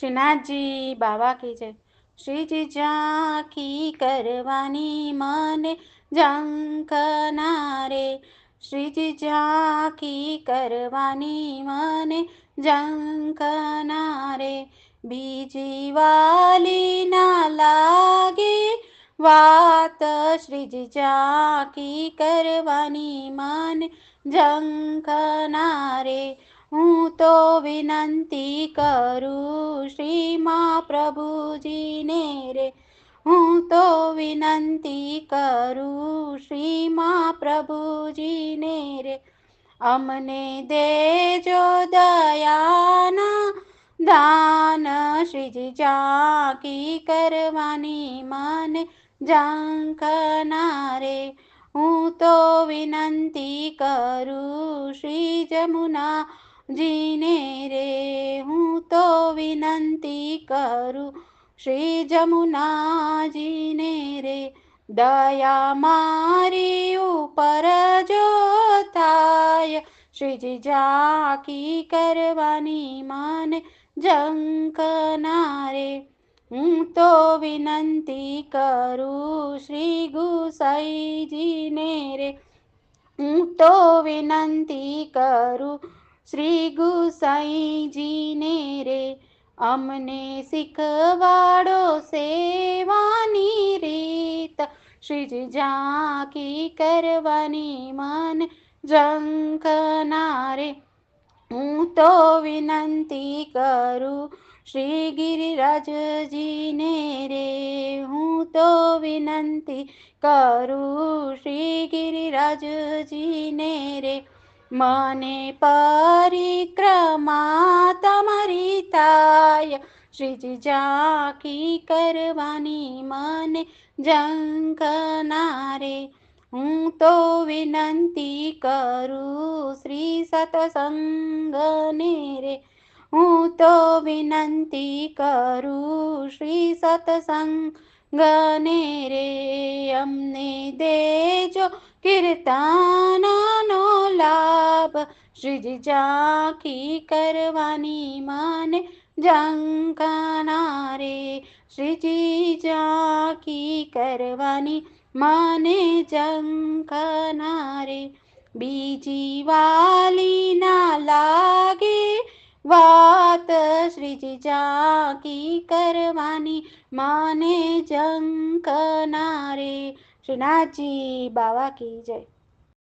શ્રીનાથજી બાવા કી છે, શ્રીજી ઝાંખી કરવાની મને ઝંખનારે શ્રીજી ઝાંખી કરવાની મને ઝંખનારે બીજી વાલી ના લાગે વાત. શ્રીજી ઝાંખી કરવાની મને ઝંખનારે હું તો વિનંતી કરું શ્રીમા પ્રભુજીને રે. હું તો વિનંતી કરું શ્રીમા પ્રભુજીને રે. અમને દેજો દયાના દાન, શ્રીજી જાકી કરવાની મને ઝંખના રે. હું તો વિનંતી કરું શ્રી જમુના જીને રે, હું તો વિનંતી કરું, શ્રી જમુનાજીને રે. દયા મારી ઉપર જો થાય, શ્રીજી જાકી કરવાની માને જંકનારે હું તો વિનંતી કરું, શ્રી ગુસાઈજીને રે. હું તો વિનંતી કરું શ્રી ગુસાઈજીને રે, અમને શીખવાડો સેવાની રીત. શ્રીજી ઝાંકી કરવાની મન રે. હું તો વિનંતી કરું શ્રી ગિરિરાજજીને રે, હું તો વિનંતી કરું શ્રી ગિરિરાજજીને રે. મને પરિક્રમા તમારી તાય. શ્રીજી ઝાંખી કરવાની મને જંકનારે હું તો વિનંતી કરું શ્રી સતસંગને રે. હું તો વિનંતી કરું શ્રી સતસંગને રે. અમને દેજો કીર્તનનો લાભ શ્રીજી ઝાંખી કરવાની મને ઝંખના રે શ્રીજી ઝાંખી કરવાની મને ઝંખના રે બીજી વાલી ના લાગે વાત શ્રીજી ઝાંખી કરવાની મને ઝંખના રે શ્રીનાથજી બાવા કી જય